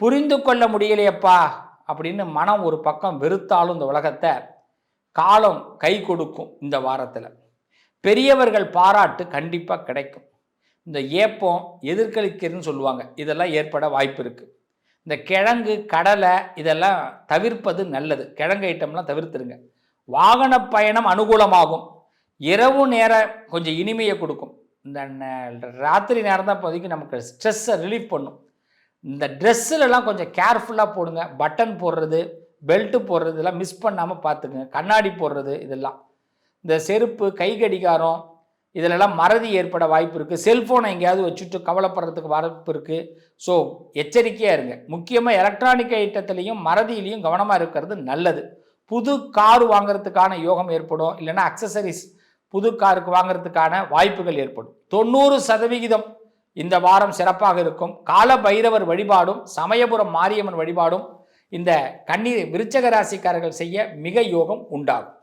புரிந்து கொள்ள முடியலையப்பா அப்படின்னு மனம் ஒரு பக்கம் வெறுத்தாலும் இந்த உலகத்தை காலம் கை கொடுக்கும் இந்த வாரத்தில். பெரியவர்கள் பாராட்டு கண்டிப்பாக கிடைக்கும். இந்த ஏப்பம் எதிர்கலிக்கிறதுன்னு சொல்லுவாங்க. இதெல்லாம் ஏற்பட வாய்ப்பு இருக்குது இந்த கிழங்கு கடலை இதெல்லாம் தவிர்ப்பது நல்லது. கிழங்கு ஐட்டம்லாம் தவிர்த்துருங்க. வாகன பயணம் அனுகூலமாகும். இரவு நேரம் கொஞ்சம் இனிமையை கொடுக்கும். இந்த ந- ராத்திரி நேரம் தான் இப்போதைக்கு நமக்கு ஸ்ட்ரெஸ்ஸை ரிலீஃப் பண்ணும். இந்த ட்ரெஸ்ஸுலலாம் கொஞ்சம் கேர்ஃபுல்லாக போடுங்க. பட்டன் போடுறது பெல்ட்டு போடுறது இதெல்லாம் மிஸ் பண்ணாமல் பார்த்துக்குங்க. கண்ணாடி போடுறது இதெல்லாம். இந்த செருப்பு கை கடிகாரம் இதிலெல்லாம் மறதி ஏற்பட வாய்ப்பு இருக்குது செல்ஃபோனை எங்கேயாவது வச்சுட்டு கவலைப்படுறதுக்கு வாய்ப்பு இருக்குது ஸோ எச்சரிக்கையாக இருங்க. முக்கியமாக எலக்ட்ரானிக் ஐட்டத்துலேயும் மறதியிலையும் கவனமாக இருக்கிறது நல்லது. புது கார் வாங்குறதுக்கான யோகம் ஏற்படும். இல்லைன்னா அக்சசரிஸ் புது காருக்கு வாங்குறதுக்கான வாய்ப்புகள் ஏற்படும். தொண்ணூறு சதவிகிதம் இந்த வாரம் சிறப்பாக இருக்கும். கால பைரவர் வழிபாடும் சமயபுரம் மாரியம்மன் வழிபாடும் இந்த கண்ணீர் விருச்சக ராசிக்காரர்கள் செய்ய மிக யோகம் உண்டாகும்.